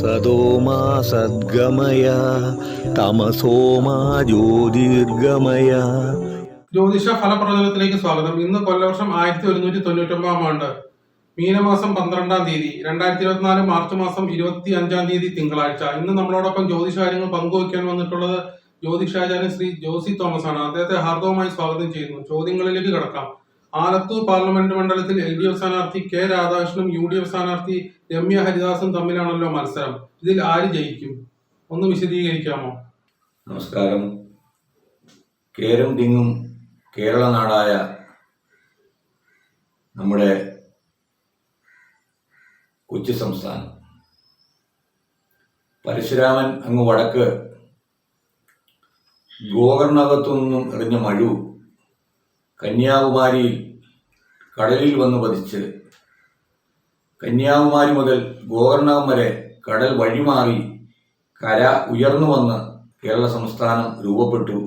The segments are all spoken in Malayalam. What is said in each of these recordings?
സത്യോമാ സദ്ഗമയ തമസോമാ ജ്യോതിർഗമയ. ജ്യോതിഷ ഫലപ്രദത്തിലേക്ക് സ്വാഗതം. ഇന്ന് കൊല്ലവർഷം ആയിരത്തി ഒരുന്നൂറ്റി തൊണ്ണൂറ്റൊമ്പതാം ആണ്ട് മീനമാസം പന്ത്രണ്ടാം തീയതി രണ്ടായിരത്തി ഇരുപത്തിനാല് മാർച്ച് മാസം ഇരുപത്തി അഞ്ചാം തീയതി തിങ്കളാഴ്ച. ഇന്ന് നമ്മളോടൊപ്പം ജ്യോതിഷ കാര്യങ്ങൾ പങ്കുവയ്ക്കാൻ വന്നിട്ടുള്ളത് ജ്യോതിഷാചാര്യൻ ശ്രീ ജോസി തോമസ് ആണ് അദ്ദേഹത്തെ ഹാർദവമായി സ്വാഗതം ചെയ്യുന്നു. ചോദ്യങ്ങളിലേക്ക് കിടക്കാം. ആലത്തൂർ പാർലമെന്റ് മണ്ഡലത്തിൽ എൽ ഡി എഫ് സ്ഥാനാർത്ഥി കെ രാധാകൃഷ്ണനും യു ഡി എഫ് സ്ഥാനാർത്ഥി രമ്യ ഹരിദാസും തമ്മിലാണല്ലോ മത്സരം. ഇതിൽ ആര് ജയിക്കും? ഒന്ന് വിശദീകരിക്കാമോ? നമസ്കാരം. കേരം തിങ്ങും കേരള നാടായ നമ്മുടെ കൊച്ചു സംസ്ഥാനം. പരശുരാമൻ അങ്ങ് വടക്ക് ഗോകർണകത്തു നിന്നും എറിഞ്ഞ മഴു കന്യാകുമാരിയിൽ കടലിൽ വന്ന് പതിച്ച് കന്യാകുമാരി മുതൽ ഗോകർണം വരെ കടൽ വഴിമാറി കര ഉയർന്നു വന്ന് കേരള സംസ്ഥാനം രൂപപ്പെട്ടു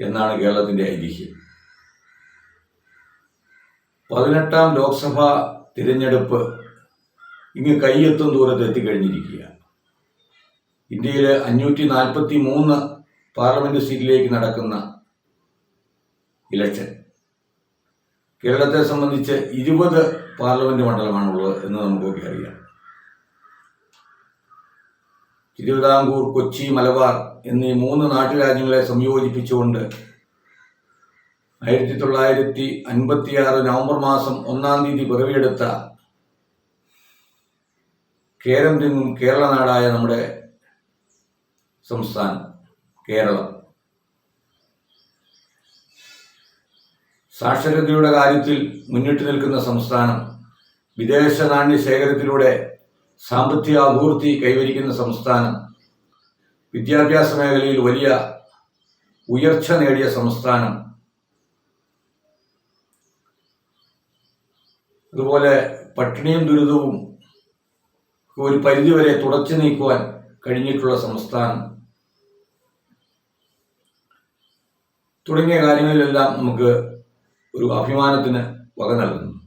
എന്നാണ് കേരളത്തിന്റെ ഐതിഹ്യം. പതിനെട്ടാം ലോക്സഭാ തിരഞ്ഞെടുപ്പ് ഇങ്ങ് കൈയെത്തും ദൂരത്ത് എത്തിക്കഴിഞ്ഞിരിക്കുക ഇന്ത്യയിലെ അഞ്ഞൂറ്റി നാൽപ്പത്തി മൂന്ന് പാർലമെന്റ് സീറ്റിലേക്ക് നടക്കുന്ന ഇലക്ഷൻ. കേരളത്തെ സംബന്ധിച്ച് ഇരുപത് പാർലമെന്റ് മണ്ഡലമാണുള്ളത് എന്ന് നമുക്കൊക്കെ അറിയാം. തിരുവിതാംകൂർ കൊച്ചി മലബാർ എന്നീ മൂന്ന് നാട്ടുരാജ്യങ്ങളെ സംയോജിപ്പിച്ചുകൊണ്ട് ആയിരത്തി തൊള്ളായിരത്തി അൻപത്തിയാറ് നവംബർ മാസം ഒന്നാം തീയതി പിറവിയെടുത്ത കേരം തിങ്ങും കേരള നാടായ നമ്മുടെ സംസ്ഥാനം കേരളം. സാക്ഷരതയുടെ കാര്യത്തിൽ മുന്നിട്ട് നിൽക്കുന്ന സംസ്ഥാനം വിദേശ നാണ്യ ശേഖരത്തിലൂടെ സാമ്പത്തിക അഭിവൃദ്ധി കൈവരിക്കുന്ന സംസ്ഥാനം വിദ്യാഭ്യാസ മേഖലയിൽ വലിയ ഉയർച്ച നേടിയ സംസ്ഥാനം. അതുപോലെ പട്ടിണിയും ദുരിതവും ഒരു പരിധിവരെ തുടച്ചു നീക്കുവാൻ കഴിഞ്ഞിട്ടുള്ള സംസ്ഥാനം. തുടങ്ങിയ കാര്യങ്ങളിലെല്ലാം നമുക്ക് ഒരു അഭിമാനത്തിന് വക നൽകുന്നു.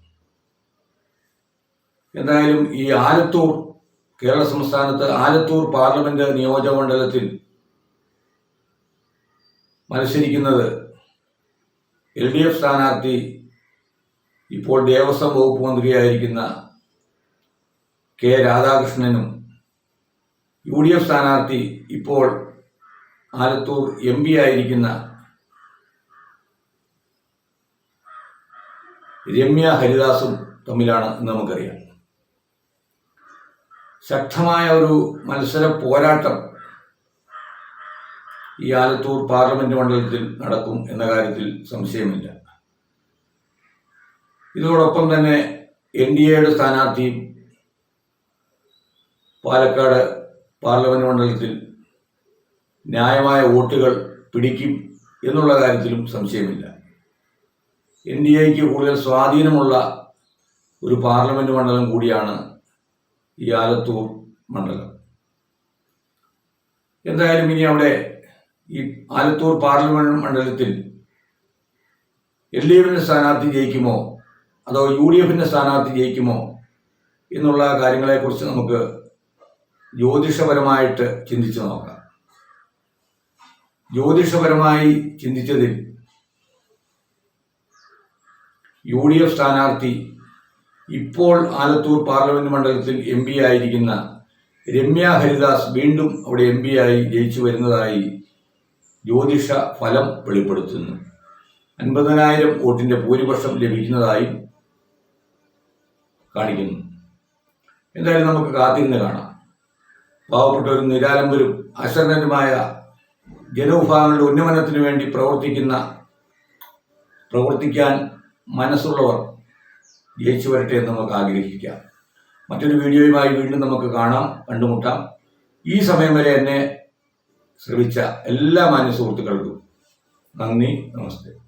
എന്തായാലും ഈ ആലത്തൂർ കേരള സംസ്ഥാനത്ത് ആലത്തൂർ പാർലമെന്റ് നിയോജക മണ്ഡലത്തിൽ മത്സരിക്കുന്നത് എൽ ഡി എഫ് സ്ഥാനാർത്ഥി ഇപ്പോൾ ദേവസ്വം വകുപ്പ് മന്ത്രിയായിരിക്കുന്ന കെ രാധാകൃഷ്ണനും യു ഡി എഫ് സ്ഥാനാർത്ഥി ഇപ്പോൾ ആലത്തൂർ എം പി ആയിരിക്കുന്ന രമ്യ ഹരിദാസും തമ്മിലാണ് എന്ന് നമുക്കറിയാം. ശക്തമായ ഒരു മത്സര പോരാട്ടം ഈ ആലത്തൂർ പാർലമെന്റ് മണ്ഡലത്തിൽ നടക്കും എന്ന കാര്യത്തിൽ സംശയമില്ല. ഇതോടൊപ്പം തന്നെ എൻ ഡി എയുടെ സ്ഥാനാർത്ഥിയും പാലക്കാട് പാർലമെന്റ് മണ്ഡലത്തിൽ ന്യായമായ വോട്ടുകൾ പിടിക്കും എന്നുള്ള കാര്യത്തിലും സംശയമില്ല. എൻ ഡി എക്ക് കൂടുതൽ സ്വാധീനമുള്ള ഒരു പാർലമെന്റ് മണ്ഡലം കൂടിയാണ് ഈ ആലത്തൂർ മണ്ഡലം. എന്തായാലും ഇനി അവിടെ ഈ ആലത്തൂർ പാർലമെന്റ് മണ്ഡലത്തിൽ എൽ ഡി എഫിന്റെ സ്ഥാനാർത്ഥി ജയിക്കുമോ? അതോ യു ഡി എഫിന്റെ സ്ഥാനാർത്ഥി ജയിക്കുമോ? എന്നുള്ള കാര്യങ്ങളെക്കുറിച്ച് നമുക്ക് ജ്യോതിഷപരമായിട്ട് ചിന്തിച്ചു നോക്കാം. ജ്യോതിഷപരമായി ചിന്തിച്ചതിൽ യു ഡി എഫ് സ്ഥാനാർത്ഥി ഇപ്പോൾ ആലത്തൂർ പാർലമെന്റ് മണ്ഡലത്തിൽ എം പി ആയിരിക്കുന്ന രമ്യ ഹരിദാസ് വീണ്ടും അവിടെ എം പി ആയി ജയിച്ചു വരുന്നതായി ജ്യോതിഷ ഫലം വെളിപ്പെടുത്തുന്നു. അൻപതിനായിരം വോട്ടിന്റെ ഭൂരിപക്ഷം ലഭിക്കുന്നതായി കാണിക്കുന്നു. എന്തായാലും നമുക്ക് കാത്തിരുന്ന് കാണാം. പാവപ്പെട്ടവരും നിരാലംബരും അശരണരുമായ ജനവിഭാഗങ്ങളുടെ ഉന്നമനത്തിനു വേണ്ടി പ്രവർത്തിക്കുന്ന പ്രവർത്തിക്കാൻ മനസ്സുള്ളവർ ജയിച്ചു വരട്ടെ എന്ന് നമുക്ക് ആഗ്രഹിക്കാം. മറ്റൊരു വീഡിയോയുമായി വീണ്ടും നമുക്ക് കാണാം കണ്ടുമുട്ടാം. ഈ സമയം വരെ എന്നെ ശ്രമിച്ച എല്ലാ മാന്യ സുഹൃത്തുക്കൾക്കും നന്ദി നമസ്തേ.